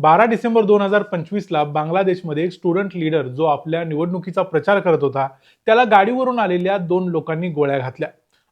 बारा डिसेंबर दोन हजार पंचवीसला बांगलादेशमध्ये एक स्टुडंट लीडर जो आपल्या निवडणुकीचा प्रचार करत होता त्याला गाडीवरून आलेल्या दोन लोकांनी गोळ्या घातल्या.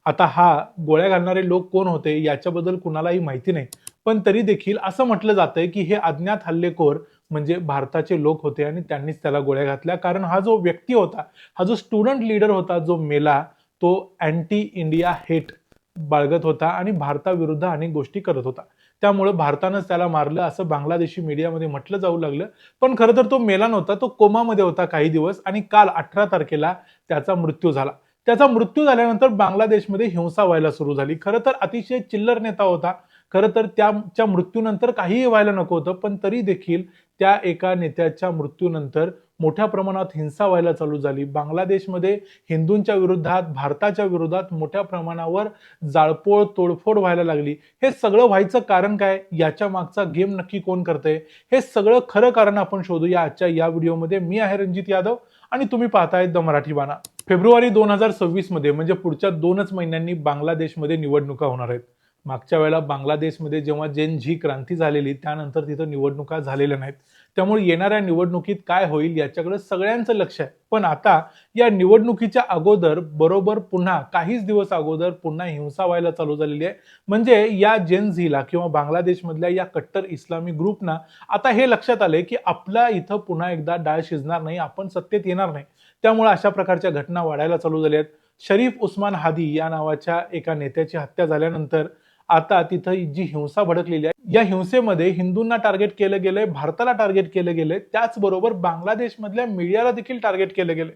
आता हा गोळ्या घालणारे लोक कोण होते याच्याबद्दल कुणालाही माहिती नाही पण तरी देखील असं म्हटलं जातंय की हे अज्ञात हल्लेखोर म्हणजे भारताचे लोक होते आणि त्यांनीच त्याला गोळ्या घातल्या. कारण हा जो व्यक्ती होता हा जो स्टुडंट लीडर होता जो मेला तो अँटी इंडिया हेट बाळगत होता आणि भारताविरुद्ध अनेक गोष्टी करत होता. त्यामुळे भारतानंच त्याला मारलं असं बांगलादेशी मीडियामध्ये म्हटलं जाऊ लागलं. पण खरं तर तो मेला नव्हता तो कोमामध्ये होता काही दिवस आणि काल अठरा तारखेला त्याचा मृत्यू झाला. त्याचा मृत्यू झाल्यानंतर बांगलादेशमध्ये हिंसा व्हायला सुरू झाली. खरं तर अतिशय चिल्लर नेता होता. खरं तर त्याच्या मृत्यूनंतर काहीही व्हायला नको होतं पण तरी देखील त्या एका नेत्याच्या मृत्यूनंतर मोठ्या प्रमाणात हिंसा व्हायला चालू झाली. बांगलादेशमध्ये हिंदूंच्या विरोधात भारताच्या विरोधात मोठ्या प्रमाणावर जाळपोळ तोडफोड व्हायला लागली. हे सगळं व्हायचं कारण काय? याच्या मागचा गेम नक्की कोण करतंय? हे सगळं खरं कारण आपण शोधूया आजच्या या व्हिडिओमध्ये. मी आहे रणजित यादव आणि तुम्ही पाहताय द मराठी बाणा. फेब्रुवारी दोन हजार सव्वीसमध्ये म्हणजे पुढच्या दोनच महिन्यांनी बांगलादेशमध्ये निवडणुका होणार आहेत. मागच्या वेळेला बांगलादेशमध्ये जेव्हा जेन झी क्रांती झालेली त्यानंतर तिथं निवडणुका झालेल्या नाहीत. त्यामुळे येणाऱ्या निवडणुकीत काय होईल याच्याकडे सगळ्यांचं लक्ष आहे. पण आता या निवडणुकीच्या अगोदर बरोबर पुन्हा काहीच दिवस अगोदर पुन्हा हिंसा व्हायला चालू झालेली आहे. म्हणजे या जेन झीला किंवा बांगलादेशमधल्या या कट्टर इस्लामी ग्रुपना आता हे लक्षात आले की आपला इथं पुन्हा एकदा डाळ शिजणार नाही आपण सत्तेत येणार नाही. त्यामुळे अशा प्रकारच्या घटना वाढायला चालू झाल्या आहेत. शरीफ उस्मान हादी या नावाच्या एका नेत्याची हत्या झाल्यानंतर आता तिथं जी हिंसा भडकलेली आहे या हिंसेमध्ये हिंदूंना टार्गेट केलं गेलंय भारताला टार्गेट केलं गेलंय त्याचबरोबर बांगलादेशमधल्या मीडियाला देखील टार्गेट केलं गेलंय.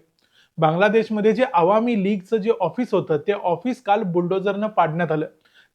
बांगलादेशमध्ये जे आवामी लीगचं जे ऑफिस होतं ते ऑफिस काल बुलडोझरनं पाडण्यात आलं.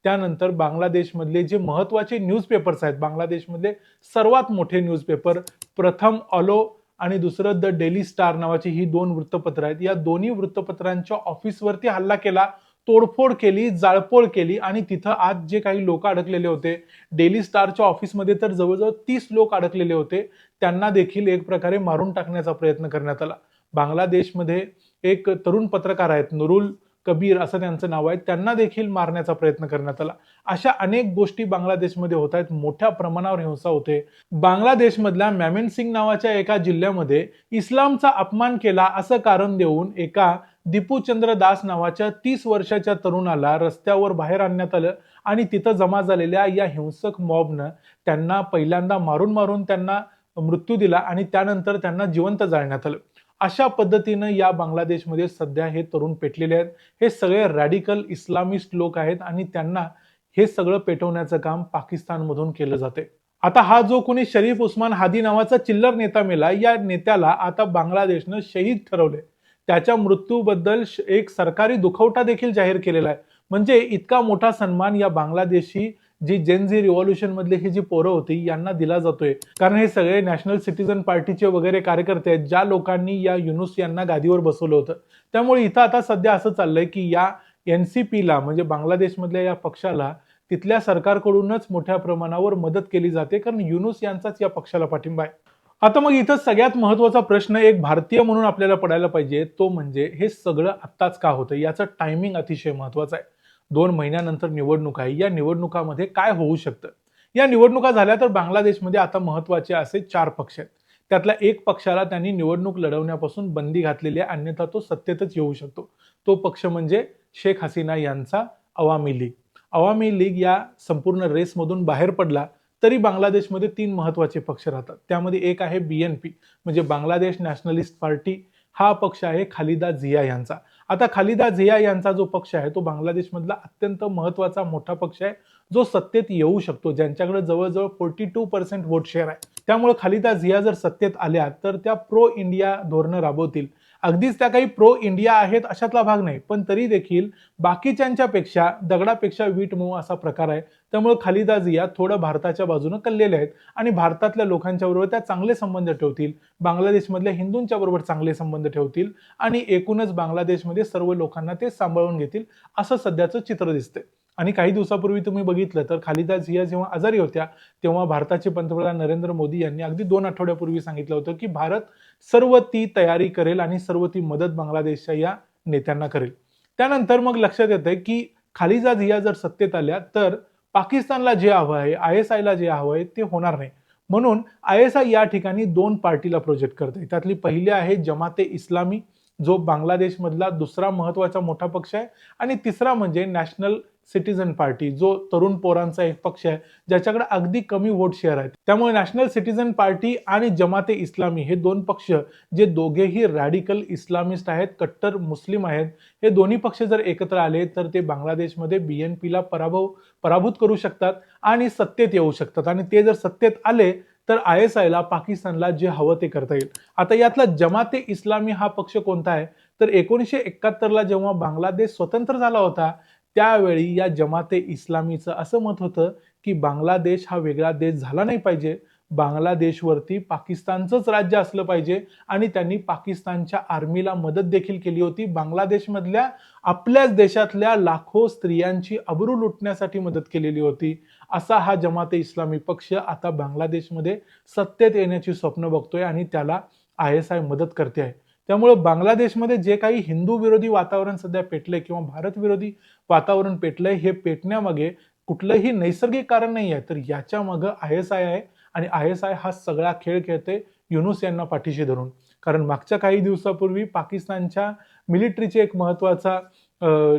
त्यानंतर बांगलादेशमधले जे महत्त्वाचे न्यूजपेपर्स आहेत बांगलादेशमधले सर्वात मोठे न्यूजपेपर प्रथम ऑलो आणि दुसरं द डेली स्टार नावाची ही दोन वृत्तपत्र आहेत. या दोन्ही वृत्तपत्रांच्या ऑफिसवरती हल्ला केला. तोडफोड केली जाळपोळ केली आणि तिथं आज जे काही लोक अडकलेले होते डेली स्टारच्या ऑफिसमध्ये तर जवळजवळ तीस लोक अडकलेले होते. त्यांना देखील एक प्रकारे मारून टाकण्याचा प्रयत्न करण्यात आला. बांगलादेशमध्ये एक तरुण पत्रकार आहेत नुरुल कबीर असं त्यांचं नाव आहे. त्यांना देखील मारण्याचा प्रयत्न करण्यात आला. अशा अनेक गोष्टी बांगलादेशमध्ये होत आहेत. मोठ्या प्रमाणावर हिंसा होते. बांगलादेशमधल्या मॅमेन सिंग नावाच्या एका जिल्ह्यामध्ये इस्लामचा अपमान केला असं कारण देऊन एका दीपूचंद्र दास नावाच्या तीस वर्षाच्या तरुणाला रस्त्यावर बाहेर आणण्यात आलं आणि तिथं जमा झालेल्या या हिंसक मॉबनं त्यांना पहिल्यांदा मारून मारून त्यांना मृत्यू दिला आणि त्यानंतर त्यांना जिवंत जाळण्यात आलं. अशा पद्धतीनं या बांगलादेशमध्ये सध्या हे तरुण पेटलेले आहेत. हे सगळे रॅडिकल इस्लामिस्ट लोक आहेत आणि त्यांना हे सगळं पेटवण्याचं काम पाकिस्तानमधून केलं जाते आता हा जो कोणी शरीफ उस्मान हादी नावाचा चिल्लर नेता मेला या नेत्याला आता बांगलादेशनं शहीद ठरवले त्याच्या मृत्यूबद्दल एक सरकारी दुखवटा देखील जाहीर केलेला आहे. म्हणजे इतका मोठा सन्मान या बांगलादेशी जी जेनझी रिव्हॉल्युशन मधली ही जी पोरं होती यांना दिला जातोय. कारण हे सगळे नॅशनल सिटीजन पार्टीचे वगैरे कार्यकर्ते आहेत ज्या लोकांनी या युनुस यांना गादीवर बसवलं होतं. त्यामुळे इथं आता सध्या असं चाललंय की या एन सी पीला म्हणजे बांगलादेशमधल्या या पक्षाला तिथल्या सरकारकडूनच मोठ्या प्रमाणावर मदत केली जाते. कारण युनुस यांचाच या पक्षाला पाठिंबा आहे. आता मग इथं सगळ्यात महत्त्वाचा प्रश्न एक भारतीय म्हणून आपल्याला पडायला पाहिजे तो म्हणजे हे सगळं आत्ताच का होतं याचं टायमिंग अतिशय महत्वाचं आहे. दोन महिन्यानंतर निवडणूक आहे. या निवडणुकामध्ये काय होऊ शकतं? या निवडणुका झाल्या तर बांगलादेशमध्ये आता महत्त्वाचे असे चार पक्ष आहेत. त्यातल्या एक पक्षाला त्यांनी निवडणूक लढवण्यापासून बंदी घातलेली आहे. अन्यथा तो सत्तेतच येऊ शकतो. तो पक्ष म्हणजे शेख हसीना यांचा अवामी लीग. अवामी लीग या संपूर्ण रेसमधून बाहेर पडला. तरी बांगलादेशमध्ये तीन महत्त्वाचे पक्ष राहतात. त्यामध्ये एक आहे बी एन पी म्हणजे बांगलादेश नॅशनलिस्ट पार्टी. हा पक्ष आहे खालिदा झिया यांचा. आता खालिदा झिया यांचा जो पक्ष आहे तो बांगलादेशमधला अत्यंत महत्त्वाचा मोठा पक्ष आहे. जो सत्तेत येऊ शकतो ज्यांच्याकडे जवळजवळ forty two percent vote share आहे. त्यामुळे खालिदा झिया जर सत्तेत आल्या तर त्या प्रो इंडिया धोरणं राबवतील. अगदीच त्या काही प्रो इंडिया आहेत अशातला भाग नाही. पण तरी देखील बाकीच्यांच्या पेक्षा दगडापेक्षा वीट मऊ असा प्रकार आहे. त्यामुळे खालिदा जिया थोडं भारताच्या बाजूनं कल्लेले आहेत. आणि भारतातल्या लोकांच्या बरोबर त्या चांगले संबंध ठेवतील. बांगलादेशमधल्या हिंदूंच्या बरोबर चांगले संबंध ठेवतील. आणि एकूणच बांगलादेशमध्ये सर्व लोकांना ते सांभाळून घेतील असं सध्याचं चित्र दिसतंय. आणि काही दिवसापूर्वी तुम्ही बघितलं तर खालिदा झिया जेव्हा आजारी होत्या तेव्हा भारताचे पंतप्रधान नरेंद्र मोदी यांनी अगदी दोन आठवड्यापूर्वी सांगितलं होतं की भारत सर्व ती तयारी करेल आणि सर्व ती मदत बांगलादेशच्या या नेत्यांना करेल. त्यानंतर मग लक्षात येतंय की खालिदा झिया जर सत्तेत आल्या तर पाकिस्तानला जे हवं आहे आय एस आयला जे हवं आहे ते होणार नाही. म्हणून आय एस आय या ठिकाणी दोन पार्टीला प्रोजेक्ट करते त्यातली पहिली आहे जमाते इस्लामी जो बांगलादेशमधला दुसरा महत्त्वाचा मोठा पक्ष आहे आणि तिसरा म्हणजे नॅशनल सिटीझन पार्टी जो तरुण पोरांचा एक पक्ष आहे ज्याच्याकडे अगदी कमी वोट शेअर आहेत. त्यामुळे नॅशनल सिटीझन पार्टी आणि जमाते इस्लामी हे दोन पक्ष जे दोघेही रॅडिकल इस्लामिस्ट आहेत कट्टर मुस्लिम आहेत हे दोन्ही पक्ष जर एकत्र आले तर ते बांगलादेशमध्ये बीएनपीला पराभव पराभूत करू शकतात आणि सत्तेत येऊ शकतात. आणि ते जर सत्तेत आले तर आय एस आयला पाकिस्तानला जे हवं ते करता येईल. आता यातला जमाते इस्लामी हा पक्ष कोणता आहे? तर एकोणीसशे एकाहत्तरला जेव्हा बांगलादेश स्वतंत्र झाला होता त्यावेळी या जमाते इस्लामीचं असं मत होतं की बांगलादेश हा वेगळा देश झाला नाही पाहिजे. बांगलादेशवरती पाकिस्तानचंच राज्य असलं पाहिजे आणि त्यांनी पाकिस्तानच्या आर्मीला मदत देखील केली होती. बांगलादेशमधल्या आपल्याच देशातल्या लाखो स्त्रियांची अब्रू लुटण्यासाठी मदत केलेली होती. असा हा जमाते इस्लामी पक्ष आता बांगलादेशमध्ये सत्तेत येण्याची स्वप्न बघतोय आणि त्याला आय एस आय मदत करते आहे. त्यामुळे बांगलादेशमध्ये जे काही हिंदू विरोधी वातावरण सध्या पेटलंय किंवा भारत विरोधी वातावरण पेटलंय हे पेटण्यामागे कुठलंही नैसर्गिक कारण नाही आहे तर याच्या मागं आय एस आय आहे आणि आय एस आय हा सगळा खेळ खेळते युनुस यांना पाठीशी धरून. कारण मागच्या काही दिवसापूर्वी पाकिस्तानच्या मिलिटरीचे एक महत्त्वाचा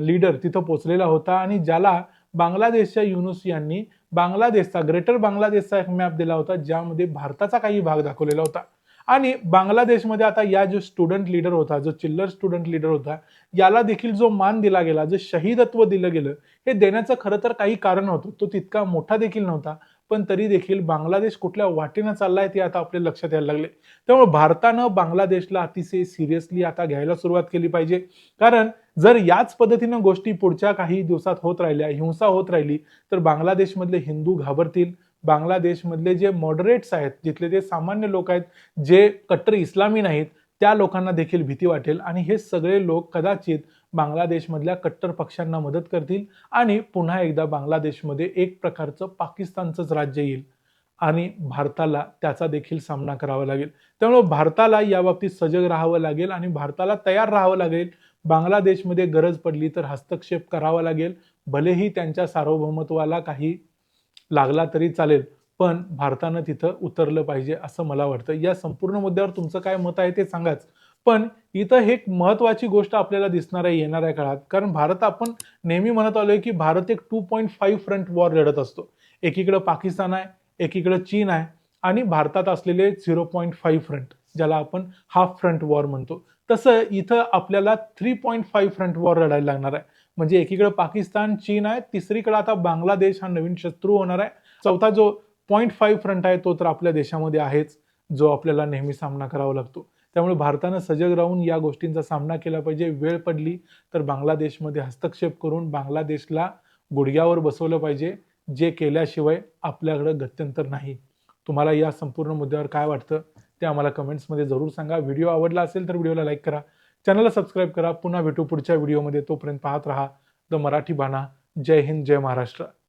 लीडर तिथं पोचलेला होता आणि ज्याला बांगलादेशच्या युनुस यांनी बांगलादेशचा ग्रेटर बांगलादेशचा एक मॅप दिला होता ज्यामध्ये भारताचा काही भाग दाखवलेला होता. आणि बांगलादेशमध्ये आता या जो स्टुडंट लीडर होता जो चिल्लर स्टुडंट लीडर होता याला देखील जो मान दिला गेला जे शहीदत्व दिलं गेलं हे देण्याचं खरं तर काही कारण होतं तो तितका मोठा देखील नव्हता पण तरी देखील बांगलादेश कुठल्या वाटेनं चाललाय ते आता आपल्या लक्षात यायला लागले. त्यामुळे भारतानं बांगलादेशला अतिशय सिरियसली आता घ्यायला सुरुवात केली पाहिजे. कारण जर याच पद्धतीनं गोष्टी पुढच्या काही दिवसात होत राहिल्या हिंसा होत राहिली तर बांगलादेशमधले हिंदू घाबरतील बांगलादेशमधले जे मॉडरेट्स आहेत जिथले ते सामान्य लोक आहेत जे कट्टर इस्लामी नाहीत त्या लोकांना देखील भीती वाटेल आणि हे सगळे लोक कदाचित बांगलादेशमधल्या कट्टर पक्षांना मदत करतील आणि पुन्हा एकदा बांगलादेशमध्ये एक प्रकारचं पाकिस्तानचंच राज्य येईल आणि भारताला त्याचा देखील सामना करावा लागेल. त्यामुळे भारताला या बाबतीत सजग राहावं लागेल आणि भारताला तयार राहावं लागेल. बांगलादेशमध्ये गरज पडली तर हस्तक्षेप करावा लागेल. भलेही त्यांच्या सार्वभौमत्वाला काही लागला तरी चालेल पण भारतानं तिथं उतरलं पाहिजे असं मला वाटतं. या संपूर्ण मुद्द्यावर तुमचं काय मत आहे ते सांगाच. पण इथं हे एक महत्वाची गोष्ट आपल्याला दिसणार आहे येणाऱ्या काळात. कारण भारत आपण नेहमी म्हणत आलोय की भारत एक two point five front war लढत असतो. एकीकडं पाकिस्तान आहे एकीकडं चीन आहे आणि भारतात असलेले झिरो पॉईंट फाईव्ह फ्रंट ज्याला आपण हाफ फ्रंट वॉर म्हणतो. तसं इथं आपल्याला three point five front war लढायला लागणार आहे. म्हणजे एकीकडे पाकिस्तान चीन आहे तिसरीकडे आता बांगलादेश हा नवीन शत्रू होणार आहे. चौथा जो पॉईंट फाईव्ह फ्रंट आहे तो तर आपल्या देशामध्ये आहेच जो आपल्याला नेहमी सामना करावा लागतो. त्यामुळे भारतानं सजग राहून या गोष्टींचा सामना केला पाहिजे. वेळ पडली तर बांगलादेशमध्ये हस्तक्षेप करून बांगलादेशला गुडघ्यावर बसवलं पाहिजे जे केल्याशिवाय आपल्याकडं गत्यंतर नाही. तुम्हाला या संपूर्ण मुद्द्यावर काय वाटतं ते आम्हाला कमेंट्समध्ये जरूर सांगा. व्हिडिओ आवडला असेल तर व्हिडिओला लाईक करा. चॅनलला सबस्क्राईब करा. पुन्हा भेटू पुढच्या व्हिडिओमध्ये. तोपर्यंत पाहत राहा. द मराठी बाणा. जय हिंद जय महाराष्ट्र.